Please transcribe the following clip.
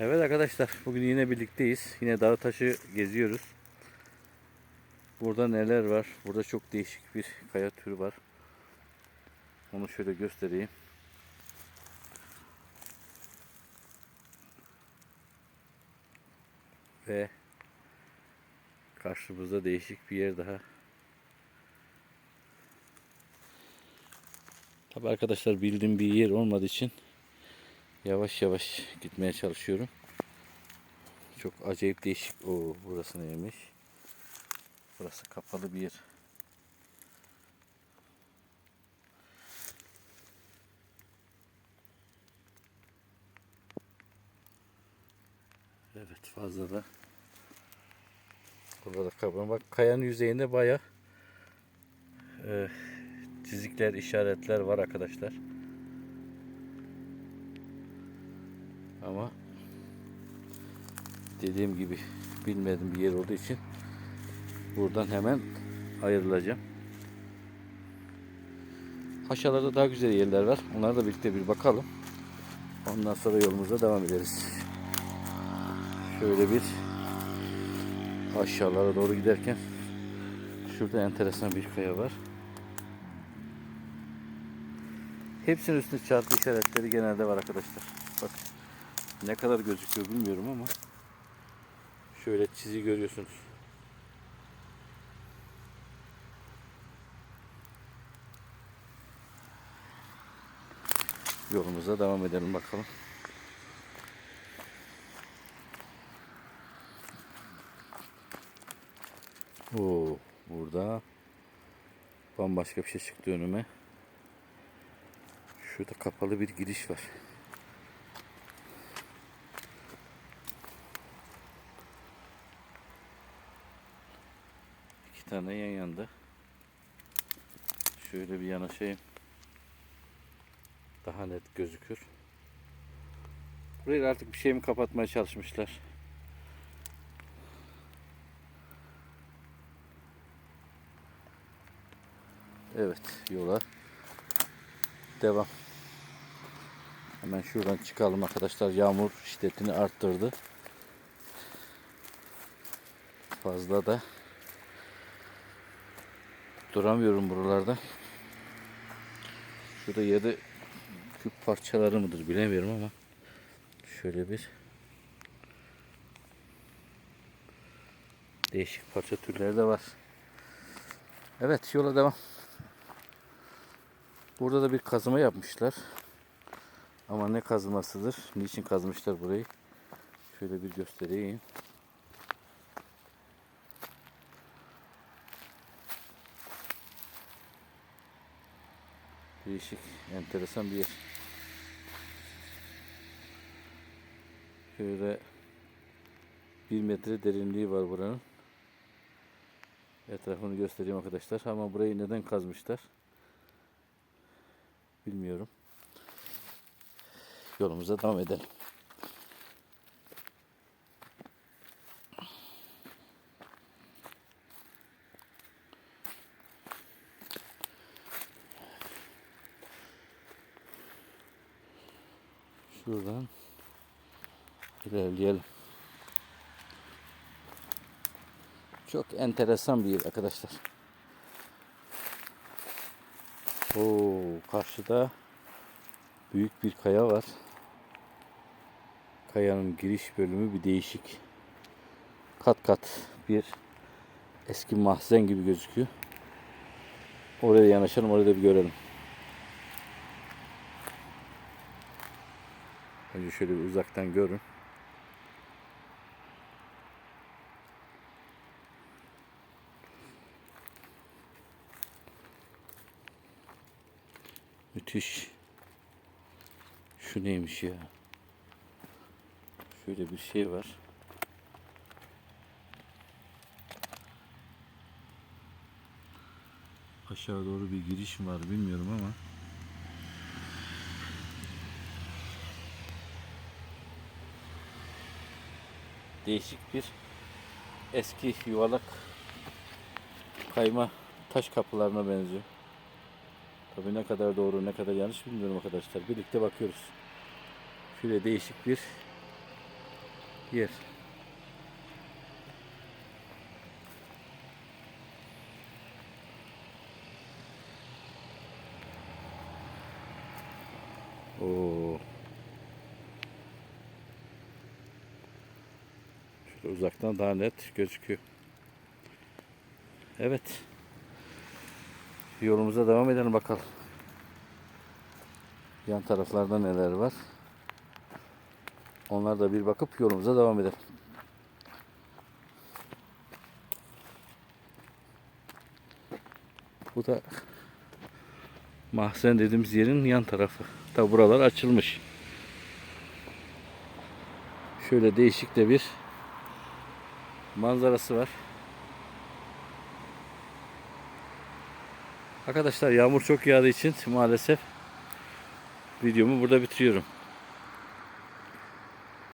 Evet arkadaşlar bugün yine birlikteyiz. Yine dağ taşı geziyoruz. Burada neler var? Burada çok değişik bir kaya türü var. Onu şöyle göstereyim. Ve karşımızda değişik bir yer daha. Tabi arkadaşlar bildiğim bir yer olmadığı için yavaş yavaş gitmeye çalışıyorum. Çok acayip değişik. O burası neymiş? Burası kapalı bir yer. Evet fazla da Burada da kapalı. Bak kayanın yüzeyinde baya e, çizikler, işaretler var arkadaşlar. Ama dediğim gibi bilmediğim bir yer olduğu için buradan hemen ayrılacağım. Aşağılarda daha güzel yerler var. Onlara da birlikte bir bakalım. Ondan sonra yolumuza devam ederiz. Şöyle bir aşağılara doğru giderken şurada enteresan bir kaya var. Hepsinin üstünde çarpı işaretleri genelde var arkadaşlar. Bak ne kadar gözüküyor bilmiyorum ama şöyle çizi görüyorsunuz. Yolumuza devam edelim bakalım. Oo, burada bambaşka bir şey çıktı önüme. Şurada kapalı bir giriş var. Tane yan yanda. Şöyle bir yanaşayım. Daha net gözükür. Burayı artık bir şey mi kapatmaya çalışmışlar? Evet yola devam. Hemen şuradan çıkalım arkadaşlar. Yağmur şiddetini arttırdı. Fazla da duramıyorum buralarda. Şurada yedi küp parçaları mıdır bilemiyorum ama şöyle bir değişik parça türleri de var. Evet yola devam. Burada da bir kazıma yapmışlar. Ama ne kazmasıdır? Niçin kazmışlar burayı? Şöyle bir göstereyim. Değişik, enteresan bir yer. Şöyle bir metre derinliği var buranın. Etrafını göstereyim arkadaşlar. Ama burayı neden kazmışlar? Bilmiyorum. Yolumuza devam edelim. Şuradan ilerleyelim. Çok enteresan bir yer arkadaşlar. Oo, karşıda büyük bir kaya var. Kayanın giriş bölümü bir değişik. Kat kat bir eski mahzen gibi gözüküyor. Oraya yanaşalım, orada bir görelim. Önce şöyle bir uzaktan görün. Müthiş. Şu neymiş ya? Şöyle bir şey var. Aşağı doğru bir giriş var bilmiyorum ama. Değişik bir eski yuvarlak kayma taş kapılarına benziyor. Tabii ne kadar doğru ne kadar yanlış bilmiyorum arkadaşlar. Birlikte bakıyoruz. Şöyle değişik bir yer. Oo. Uzaktan daha net gözüküyor. Evet. Yolumuza devam edelim bakalım. Yan taraflarda neler var. Onlar da bir bakıp yolumuza devam edelim. Bu da mahzen dediğimiz yerin yan tarafı. Tabi buralar açılmış. Şöyle değişik de bir manzarası var. Arkadaşlar yağmur çok yağdığı için maalesef videomu burada bitiriyorum.